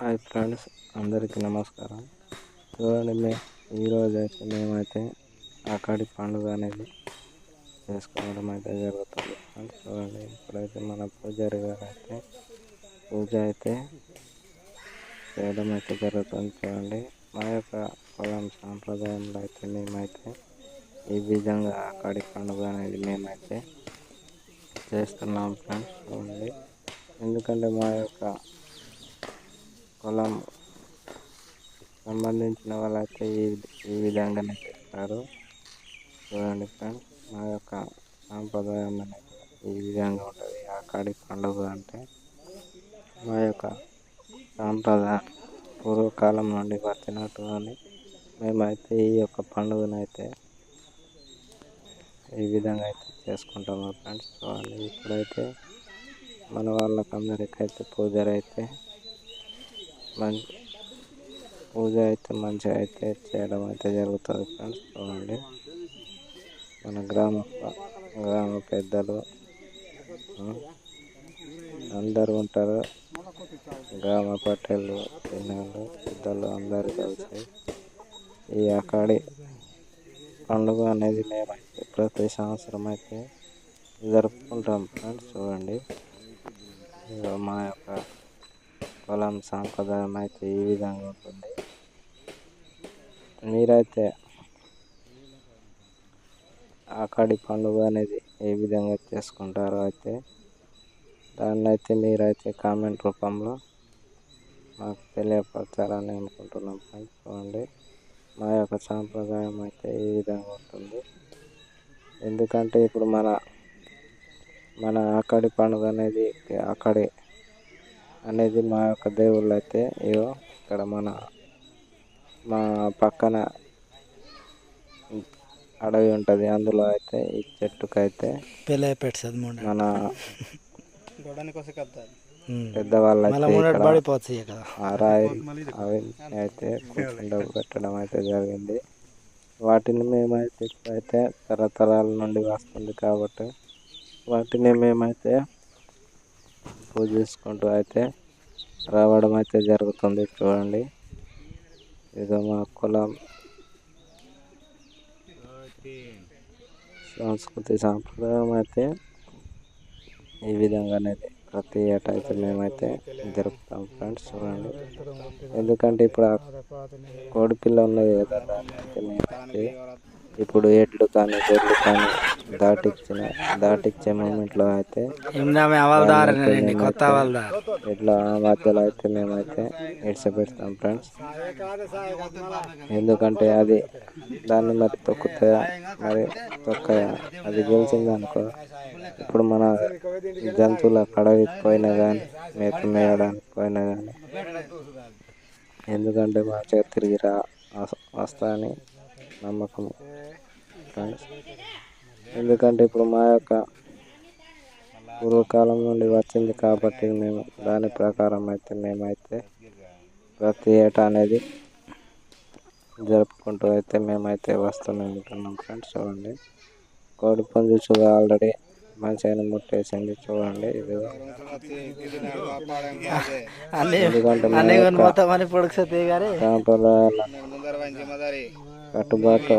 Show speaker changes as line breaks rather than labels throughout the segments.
Hi friends అందరికీ నమస్కారం. చూడండి మే ఈరోజు అయితే మేమైతే ఆకాడి పండుగ అనేది చేసుకోవడం అయితే జరుగుతుంది ఫ్రెండ్స్. చూడండి ఇప్పుడైతే మన పూజారి గారు అయితే పూజ అయితే చేయడం అయితే జరుగుతుంది చూడండి. మా యొక్క పొలం సాంప్రదాయంలో అయితే మేమైతే ఈ విధంగా ఆకాడి పండుగ అనేది మేమైతే చేస్తున్నాం ఫ్రెండ్స్. చూడండి ఎందుకంటే మా యొక్క పొలం సంబంధించిన వాళ్ళైతే ఈ ఈ విధంగానే చేస్తారు చూడండి ఫ్రెండ్స్ మా యొక్క సాంప్రదాయం అనేది ఈ విధంగా ఉంటుంది. ఆకాడి పండుగ అంటే మా యొక్క సాంప్రదాయం పూర్వకాలం నుండి వచ్చినట్టుగానే మేమైతే ఈ యొక్క పండుగనైతే ఈ విధంగా అయితే చేసుకుంటాము. ఫ్రెండ్స్ చూడండి ఇప్పుడైతే మన వాళ్ళకందరికైతే అందరికైతే అయితే మంచి పూజ అయితే మంచిగా అయితే చేయడం అయితే జరుగుతుంది ఫ్రెండ్స్. చూడండి. మన గ్రామ గ్రామ పెద్దలు అందరూ ఉంటారు. గ్రామ పట్టేళ్ళు చిన్నలు పెద్దలు అందరూ కలిసి ఈ అకాడి పండుగ అనేది మేమైతే ప్రతి సంవత్సరం అయితే జరుపుకుంటాం ఫ్రెండ్స్. చూడండి. మా యొక్క పొలం సాంప్రదాయం అయితే ఈ విధంగా ఉంటుంది. మీరైతే ఆకాడి పండుగ అనేది ఏ విధంగా చేసుకుంటారో అయితే దాన్ని అయితే మీరైతే కామెంట్ రూపంలో మాకు తెలియపరచాలని అనుకుంటున్నాం ఫ్రెండ్స్. చూడండి మా యొక్క సాంప్రదాయం అయితే ఈ విధంగా ఉంటుంది. ఎందుకంటే ఇప్పుడు మన మన ఆకాడి పండుగ అనేది అక్కడి అనేది మా యొక్క దేవుళ్ళు అయితే ఇగో ఇక్కడ మన మా పక్కన అడవి ఉంటుంది అందులో అయితే ఈ చెట్టుకైతే మన పెద్దవాళ్ళు అయితే రాయి అవి అయితే జరిగింది. వాటిని మేమైతే ఇప్పుడైతే తరతరాల నుండి వస్తుంది కాబట్టి వాటిని మేమైతే పూజించుకుంటూ అయితే రావడం అయితే జరుగుతుంది చూడండి. ఇది మా కులం సంస్కృతి సాంప్రదాయం అయితే ఈ విధంగా అనేది ప్రతి ఏటా అయితే మేమైతే జరుపుతాం ఫ్రెండ్స్ చూడండి. ఎందుకంటే ఇప్పుడు ఆ కోడి పిల్ల ఉన్నది కదా దాన్ని అయితే మేమైతే ఇప్పుడు ఎడ్లు కానీ గొర్రెలు కానీ దాటిచ్చిన దాటిచ్చే మూమెంట్లో అయితే ఇట్లా మధ్యలో అయితే మేమైతే ఇడిచిపెడతాం ఫ్రెండ్స్. ఎందుకంటే అది దాన్ని మరి తొక్కుతాయా? మరి తొక్కయా? అది గెలిచింది అనుకో ఇప్పుడు మన జంతువుల కడవికి పోయినా కానీ మేత మేయడానికి పోయినా కానీ ఎందుకంటే మంచిగా తిరిగి రా వస్తా అని నమ్మకం. ఫ్రెండ్స్ ఎందుకంటే ఇప్పుడు మా యొక్క పూర్వకాలం నుండి వచ్చింది కాబట్టి మేము దాని ప్రకారం అయితే మేమైతే ప్రతి ఏటా అనేది జరుపుకుంటూ అయితే మేమైతే వస్తూనే ఉంటున్నాం ఫ్రెండ్స్. చూడండి. కోడి పుంజు చూడ ఆల్రెడీ మంచిగా ముట్టేసింది. చూడండి. ఇది ఎందుకంటే సాంప్రదాయాల కట్టుబాటు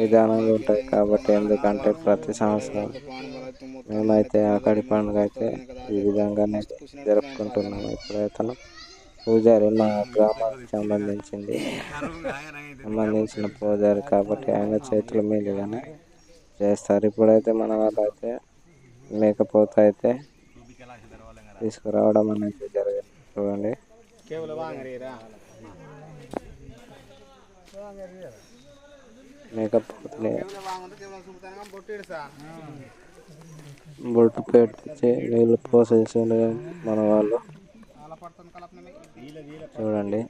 విధానాలు ఉంటాయి. కాబట్టి ఎందుకంటే ప్రతి సంవత్సరం మేమైతే అక్కడి పండుగ అయితే ఈ విధంగానే జరుపుకుంటున్నాము. ఇప్పుడైతే పూజారి మా గ్రామానికి సంబంధించింది సంబంధించిన పూజారి కాబట్టి ఆయన చేతుల మీదుగానే చేస్తారు. ఇప్పుడైతే మన వాళ్ళు అయితే మేకపోతే అయితే తీసుకురావడం అనేది జరిగింది. చూడండి. మేకప్ బొట్టు పెట్టి నీళ్ళు పోసేసిండు మన వాళ్ళు. చూడండి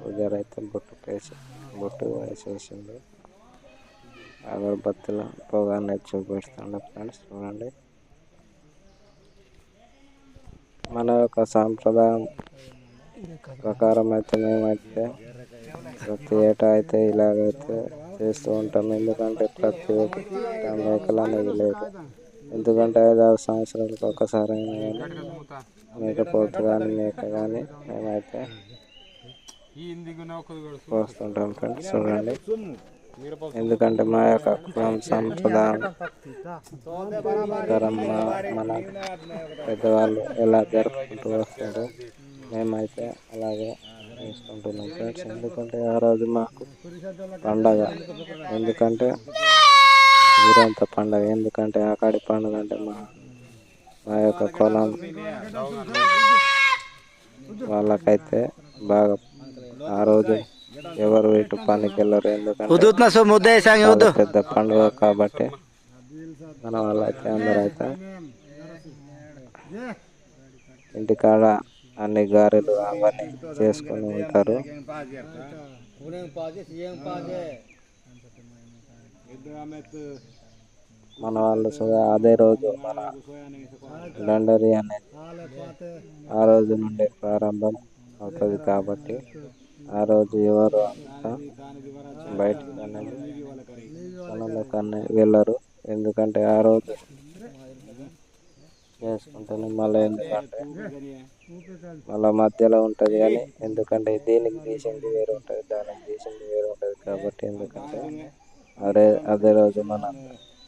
పూజారి అయితే బొట్టు పేసి బొట్టు వేసేసింది అగరబత్తుల పొగాన్ని చూపిస్తుండే ఫ్రెండ్స్ చూడండి. మన యొక్క సాంప్రదాయం ప్రకారం అయితే మేమైతే ప్రతి ఏటా అయితే ఇలాగైతే చేస్తూ ఉంటాం. ఎందుకంటే ప్రతి ఒక్క మేకలు అనేది లేదు. ఎందుకంటే ఐదు ఆరు సంవత్సరాలకు ఒకసారి అయినా కానీ మేకపోతు కానీ మేక కానీ మేమైతే వస్తుంటాం ఫ్రెండ్స్ చూడండి. ఎందుకంటే మా యొక్క కులం సంప్రదాయం మన పెద్దవాళ్ళు ఎలా జరుపుకుంటూ వస్తారు మేమైతే అలాగే చేసుకుంటున్నాం ఫ్రెండ్స్. ఎందుకంటే ఆ రోజు మాకు పండగ. ఎందుకంటే ఊరంతా పండగ. ఎందుకంటే ఆకాడి పండుగ అంటే మా మా యొక్క కులం. వాళ్ళకైతే బాగా ఆ రోజు ఎవరు ఇటు పనికి వెళ్ళరు. ఎందుకంటే పెద్ద పండుగ కాబట్టి మన వాళ్ళైతే అందరూ అయితే ఇంటికాడ అన్ని గారెలు అవన్నీ చేసుకుని ఉంటారు. మన వాళ్ళు సుగా అదే రోజు మన డండరీ అనేది ఆ రోజు నుండి ప్రారంభం అవుతుంది కాబట్టి ఆ రోజు ఎవరు అంతా బయటకు అనేది పొలంలోకి వెళ్ళరు. ఎందుకంటే ఆ రోజు చేసుకుంటాను. మళ్ళీ ఎందుకంటే మళ్ళీ మధ్యలో ఉంటుంది కానీ ఎందుకంటే దీనికి తీసింది వేరు ఉంటుంది దానికి తీసింది వేరు ఉంటుంది కాబట్టి ఎందుకంటే అదే అదే రోజు మన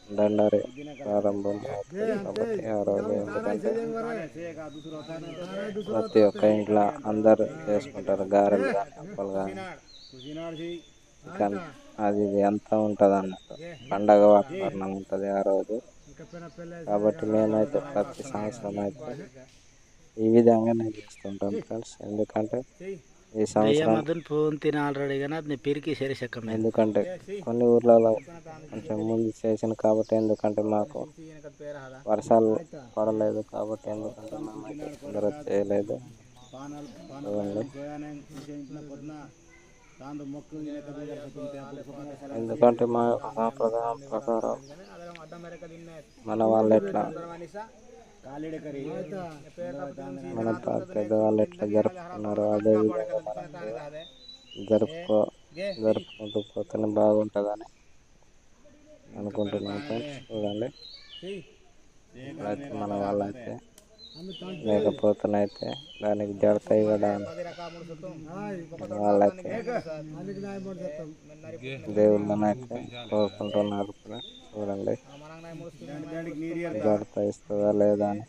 దండరి ప్రారంభం కాబట్టి ఆ రోజు ఎందుకంటే ప్రతి ఒక్క ఇంట్లో అందరు చేసుకుంటారు గారెలు కానీ అప్పలు కానీ అది ఇది అంతా ఉంటుంది అన్నట్టు పండగ వాతావరణం ఉంటుంది ఆ రోజు. కాబట్టి మేమైతే ప్రతి సంవత్సరం అయితే ఈ విధంగానే చేస్తుంటాం ఫ్రెండ్స్. ఎందుకంటే ఈ సంవత్సరం
మదన్ ఫోన్ తిన ఆల్రెడీ కానీ అది పిరికి శరీరకం
ఎందుకంటే కొన్ని ఊర్లలో కొంచెం ముందు చేసిన కాబట్టి ఎందుకంటే మాకు వర్షాలు పడలేదు కాబట్టి ఎందుకంటే మేమైతే తొందర చేయలేదు. చూడండి ఎందుకంటే మా యొక్క సాంప్రదాయం ప్రకారం మన వాళ్ళు ఎట్లా మన పెద్దవాళ్ళు ఎట్లా జరుపుకున్నారో అదే విధంగా మనం జరుపుకో జరుపుకుంటూ పోతేనే బాగుంటుందని అనుకుంటున్నాం చూడండి. ఇప్పుడైతే మన వాళ్ళైతే లేకపోతేనైతే దానికి జడత ఇవ్వడానికి వాళ్ళకి వాళ్ళైతే దేవుళ్ళనైతే కోరుకుంటున్నారు కూడా చూడండి. జడత ఇస్తుందా లేదా అని.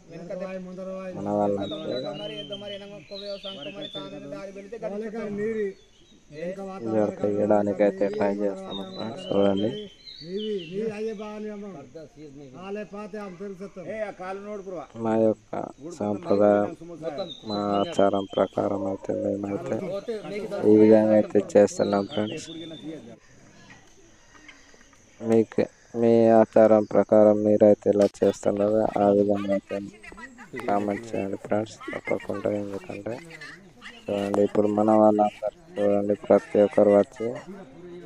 మన వాళ్ళైతే జడత ఇవ్వడానికి అయితే ట్రై చేస్తాము చూడండి. మా యొక్క సాంప్రదాయం మా ఆచారం ప్రకారం అయితే మేమైతే ఈ విధంగా అయితే చేస్తున్నాం ఫ్రెండ్స్. మీకు మీ ఆచారం ప్రకారం మీరైతే ఇలా చేస్తున్నారో ఆ విధంగా అయితే కామెంట్ చేయండి ఫ్రెండ్స్. తప్పకుండా ఎందుకంటే చూడండి ఇప్పుడు మన వాళ్ళందరూ చూడండి ప్రతి ఒక్కరు వచ్చి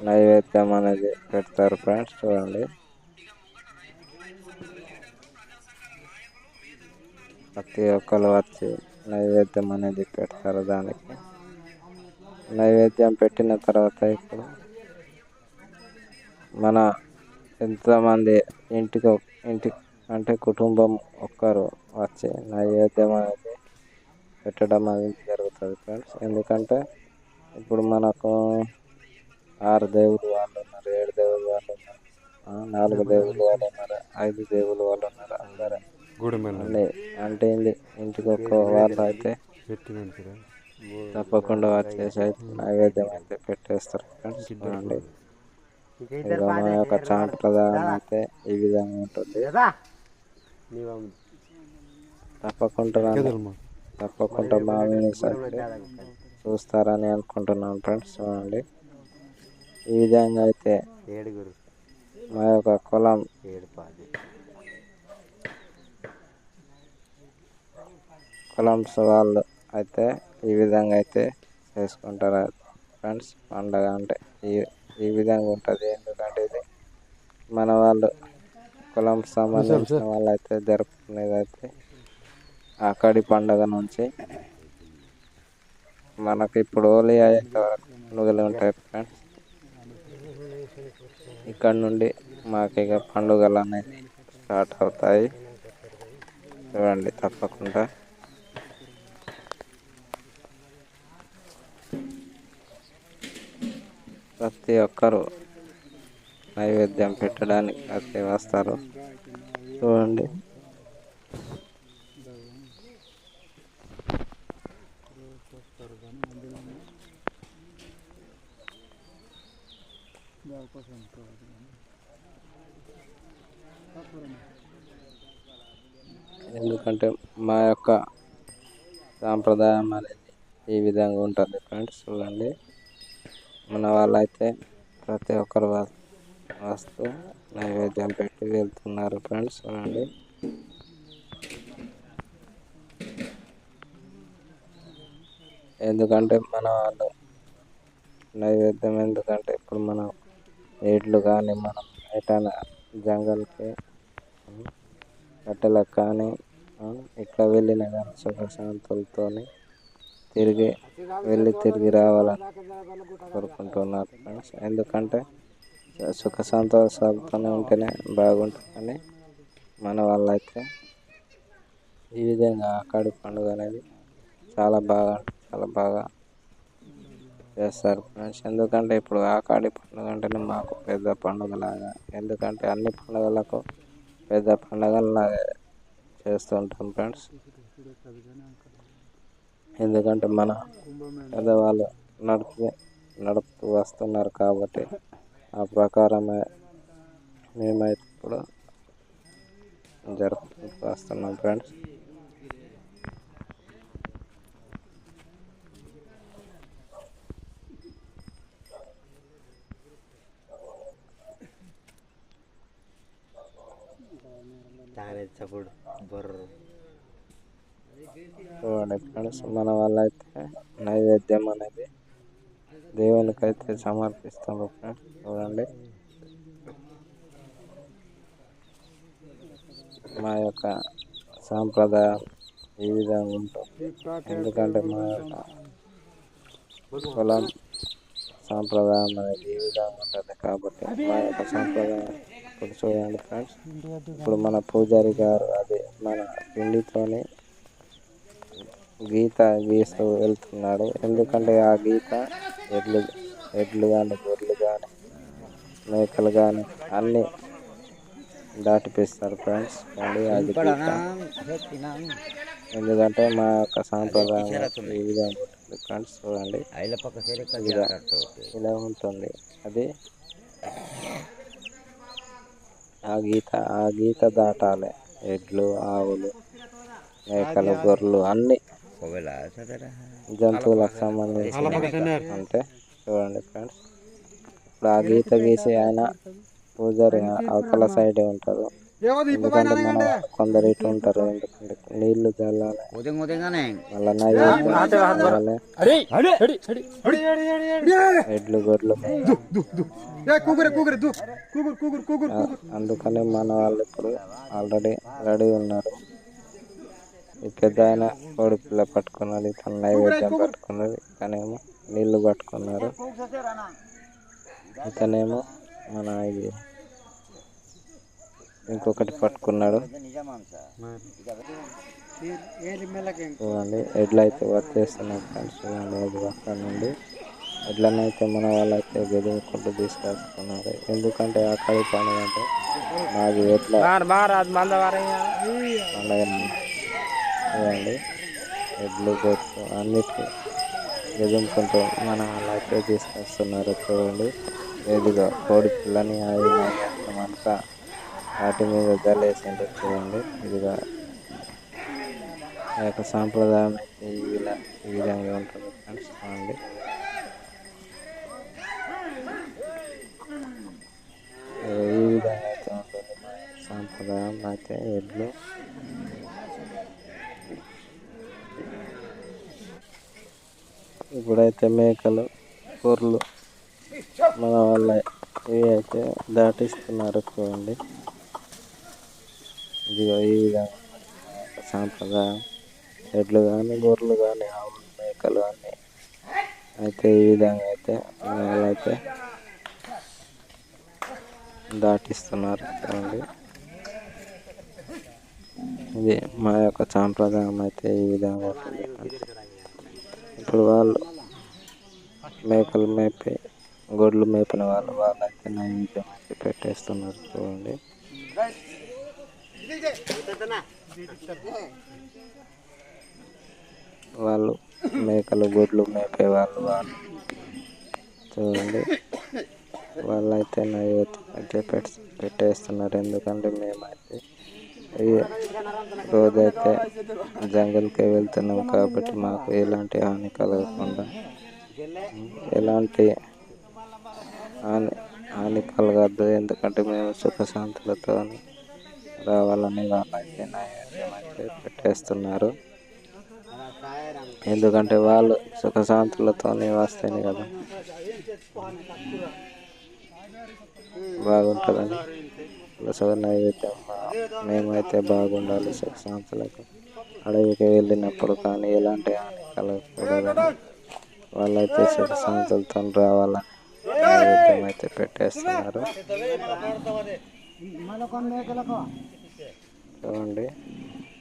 నైవేద్యం అనేది పెడతారు ఫ్రెండ్స్ చూడండి ప్రతి ఒక్కరు వచ్చి నైవేద్యం అనేది పెడతారు దానికి. నైవేద్యం పెట్టిన తర్వాత ఇప్పుడు మన ఎంతమంది ఇంటికి ఇంటి అంటే కుటుంబం ఒక్కరు వచ్చి నైవేద్యం అనేది పెట్టడం అనేది జరుగుతుంది ఫ్రెండ్స్ ఎందుకంటే ఇప్పుడు మనకు ఆరు దేవుళ్ళు వాళ్ళు ఉన్నారు ఏడు దేవుళ్ళు వాళ్ళు ఉన్నారు నాలుగు దేవుళ్ళు వాళ్ళు ఉన్నారు ఐదు దేవుళ్ళు వాళ్ళు ఉన్నారు అందరూ అంటే ఏంది? ఇంటికి ఒక్క వాళ్ళు అయితే తప్పకుండా వచ్చేసి అయితే నైవేద్యం అయితే పెట్టేస్తారు ఫ్రెండ్స్ చూడండి ఇక మా యొక్క సాంప్రదాయం అయితే ఈ విధంగా ఉంటుంది. తప్పకుండా. తప్పకుండా మా చూస్తారని అనుకుంటున్నాను ఫ్రెండ్స్ చూడండి ఈ విధంగా అయితే
ఏడుగురు.
మా యొక్క కులం
ఏడు పాది
కులంస్ వాళ్ళు అయితే ఈ విధంగా అయితే చేసుకుంటారు. ఫ్రెండ్స్ పండగ అంటే ఈ ఈ విధంగా ఉంటుంది. ఎందుకంటే ఇది మన వాళ్ళు కులం సంబంధించిన వాళ్ళు అయితే జరుపుకునేది అయితే అక్కడి పండగ నుంచి మనకి ఇప్పుడు హోలీ అయ్యేంత వరకు పండుగలు ఉంటాయి ఫ్రెండ్స్. ఇక్కడ నుండి మాకు ఇక పండుగలు అనేది స్టార్ట్ అవుతాయి. చూడండి తప్పకుండా. ప్రతి ఒక్కరు నైవేద్యం పెట్టడానికి అయితే వస్తారు. చూడండి. ఎందుకంటే మా యొక్క సాంప్రదాయం అనేది ఈ విధంగా ఉంటుంది ఫ్రెండ్స్ చూడండి. మన వాళ్ళైతే ప్రతి ఒక్కరు వ- వస్తూ నైవేద్యం పెట్టి వెళ్తున్నారు ఫ్రెండ్స్ చూడండి. ఎందుకంటే మన వాళ్ళు నైవేద్యం ఎందుకంటే ఇప్పుడు మనం రేట్లు కానీ మనం ఎటైనా జంగల్కి కట్టెలకు కానీ ఆ, ఇట్లా వెళ్ళిన కానీ సుఖశాంతులతో తిరిగి వెళ్ళి తిరిగి రావాలని కోరుకుంటున్నారు ఫ్రెండ్స్. ఎందుకంటే సుఖ ఉంటేనే బాగుంటుందని మన వాళ్ళైతే ఈ విధంగా ఆకాడి పండుగ అనేది చాలా బాగా చాలా బాగా చేస్తారు ఫ్రెండ్స్ ఎందుకంటే ఇప్పుడు ఆకాడి పండుగ అంటేనే మాకు పెద్ద పండుగలాగా. ఎందుకంటే అన్ని పండుగలకు పెద్ద పండుగలాగా చేస్తుంటాం ఫ్రెండ్స్. ఎందుకంటే మన పెద్దవాళ్ళు నడుపు నడుపుతూ వస్తున్నారు కాబట్టి ఆ ప్రకారమే మేమైతే ఇప్పుడు జరుపుకుంటూ వస్తున్నాం ఫ్రెండ్స్.
తాగలేదు చప్పుడు బొర్రు.
చూడండి ఫ్రెండ్స్ మన వాళ్ళైతే నైవేద్యం అనేది దేవునికి అయితే సమర్పిస్తాము ఫ్రెండ్స్ చూడండి. మా యొక్క సాంప్రదాయం ఈ విధంగా ఉంటుంది. ఎందుకంటే మా యొక్క కులం సాంప్రదాయం అనేది ఈ విధంగా ఉంటుంది. కాబట్టి మా యొక్క సాంప్రదాయం ఇప్పుడు చూడండి ఫ్రెండ్స్ ఇప్పుడు మన పూజారి గారు అది మన పిండితోని గీత గీస్తూ వెళ్తున్నాడు. ఎందుకంటే ఆ గీత ఎడ్లు ఎడ్లు కానీ గొర్రెలు కానీ మేకలు కానీ అన్నీ దాటిపిస్తారు ఫ్రెండ్స్ మళ్ళీ అది ఎందుకంటే మా యొక్క సాంప్రదాయం ఈ విధంగా ఉంటుంది ఫ్రెండ్స్ చూడండి. ఇలా ఉంటుంది. అది ఆ గీత ఆ గీత దాటాలి. ఎడ్లు ఆవులు మేకలు గొర్రెలు అన్నీ. జంతువులకు సంబంధించిన అంటే చూడండి ఫ్రెండ్స్. ఇప్పుడు ఆ గీత గీసి ఆయన పూజారి అవతల సైడే ఉంటారు. కొందరు ఇటు ఉంటారు ఎందుకంటే నీళ్ళు చల్లాలి ఎడ్లు గొడ్లు. అందుకని మన వాళ్ళు ఇప్పుడు ఆల్రెడీ రెడీ ఉన్నారు. ఈ పెద్ద ఆయన కోడి పిల్ల పట్టుకున్నది తన నైవేద్యం పట్టుకున్నది ఇతనేమో నీళ్ళు పట్టుకున్నారు. ఇతనేమో మన ఇది ఇంకొకటి పట్టుకున్నాడు. చూడండి ఎడ్లు అయితే వచ్చేస్తున్నాయి ఫ్రెండ్స్ చూడండి అక్కడ నుండి. ఎడ్లను అయితే మన వాళ్ళైతే గెదుముకుంటూ తీసుకొస్తున్నారు ఎందుకంటే ఆ కవి పండుగ అంటే మాది ఎట్లా పండుగ చూడండి ఎడ్లు గొట్లు అన్నిటి గెదుముకుంటూ మన వాళ్ళైతే తీసుకొస్తున్నారు చూడండి ఎదుగా కోడి పిల్లని అది అంతా వాటి మీద జల్లేసిండు చూడండి. ఇదిగా ఆ యొక్క సాంప్రదాయం ఈ విధంగా ఈ విధంగా ఉంటుంది ఫ్రెండ్స్. చూడండి. ఈ విధంగా అయితే ఉంటుంది సాంప్రదాయం. అయితే ఎడ్లు. ఇప్పుడైతే మేకలు కూరలు మన వాళ్ళ ఇవి అయితే దాటిస్తున్నారు చూడండి. ఇదిగో ఈ విధంగా సాంప్రదాయం ఎడ్లు కానీ గొర్రెలు కానీ ఆవులు మేకలు అన్నీ అయితే ఈ విధంగా అయితే వాళ్ళైతే దాటిస్తున్నారు చూడండి. ఇది మా యొక్క సాంప్రదాయం అయితే ఈ విధంగా ఉంటుంది. ఇప్పుడు వాళ్ళు మేకలు మేపి గొడ్లు మేపిన వాళ్ళు వాళ్ళైతే నైవేద్యం అయితే పెట్టేస్తున్నారు చూడండి. వాళ్ళు మేకలు గొడ్లు మేపే వాళ్ళు వాళ్ళు. చూడండి. వాళ్ళైతే నైవేద్యం అయితే పెట్ పెట్టేస్తున్నారు. ఎందుకంటే మేమైతే ఈ రోజైతే జంగల్కి వెళ్తున్నాం కాబట్టి మాకు ఎలాంటి హాని కలగకుండా ఎలాంటి హాని హాని కలగద్దు. ఎందుకంటే మేము సుఖశాంతులతో రావాలని వాళ్ళైతే నైవేద్యం అయితే పెట్టేస్తున్నారు. ఎందుకంటే వాళ్ళు సుఖశాంతులతో వస్తేనే కదా. బాగుంటుందని. ప్లస్ నైవేద్యం మేమైతే బాగుండాలి సుఖశాంతులకు. అడవికి వెళ్ళినప్పుడు కానీ ఎలాంటి హాని కలగకూడదని. వాళ్ళైతే సుఖశాంతులతో రావాలని నైవేద్యం అయితే పెట్టేస్తున్నారు. చూడండి.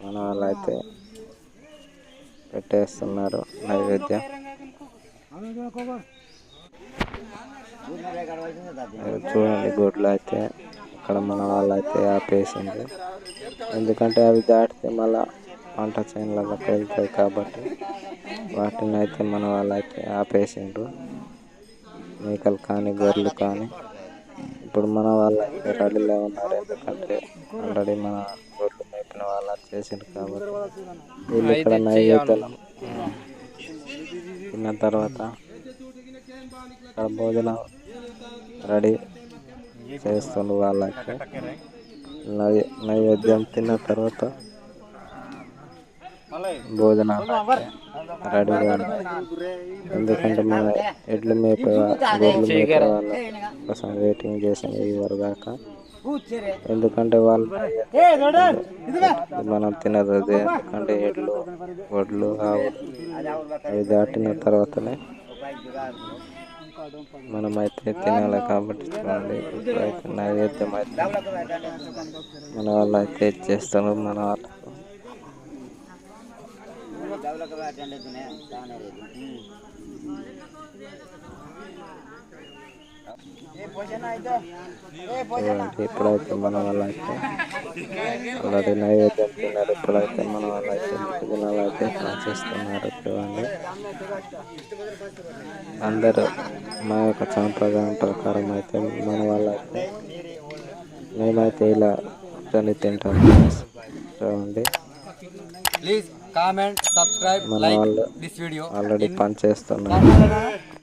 మన వాళ్ళైతే పెట్టేస్తున్నారు నైవేద్యం. చూడండి గుడ్లు అయితే ఇక్కడ మన వాళ్ళు అయితే ఆపేసింది ఎందుకంటే అవి దాటితే మళ్ళా పంట చేనులకు వెళ్తాయి కాబట్టి వాటిని అయితే మన వాళ్ళు అయితే ఆపేసిండ్రు. మేకలు కానీ గొర్రెలు కానీ. ఇప్పుడు మన వాళ్ళు రెడీలో ఉన్నారు ఎందుకంటే ఆల్రెడీ మన గొర్రెలు మేపిన వాళ్ళు వచ్చేసిండ్రు కాబట్టి వీళ్ళు ఇక్కడ నైవేద్యం తిన్న తర్వాత ఇక్కడ భోజనం రెడీ చేస్తుండ్రు వాళ్ళకి. నై నైవేద్యం తిన్న తర్వాత భోజనాలు అయితే రెడీగా ఎందుకంటే మన ఎడ్లు మేపే గొర్రెలు మేపే వాళ్ళ కోసం వెయిటింగ్ ఇవరి దాకా. ఎందుకంటే వాళ్ళు మనం తినదు అది. ఎందుకంటే ఎడ్లు వడ్లు ఆవులు అవి దాటిన తర్వాతనే మనమైతే తినాలి కాబట్టి చూడండి. ఇప్పుడైతే నైవేద్యం అయితే మన వాళ్ళు అయితే ఇచ్చేస్తారు మన ఇప్పుడైతే మన వాళ్ళు అయితే నైవేద్యం తిన్నారు. ఇప్పుడైతే మన వాళ్ళు అయితే భోజనాలు అయితే చేస్తున్నారు. చూడండి అందరూ మా యొక్క సాంప్రదాయం ప్రకారం అయితే మన వాళ్ళు అయితే మేమైతే ఇలా కూర్చొని తింటాం. చూడండి comment
subscribe
like
this video
already పని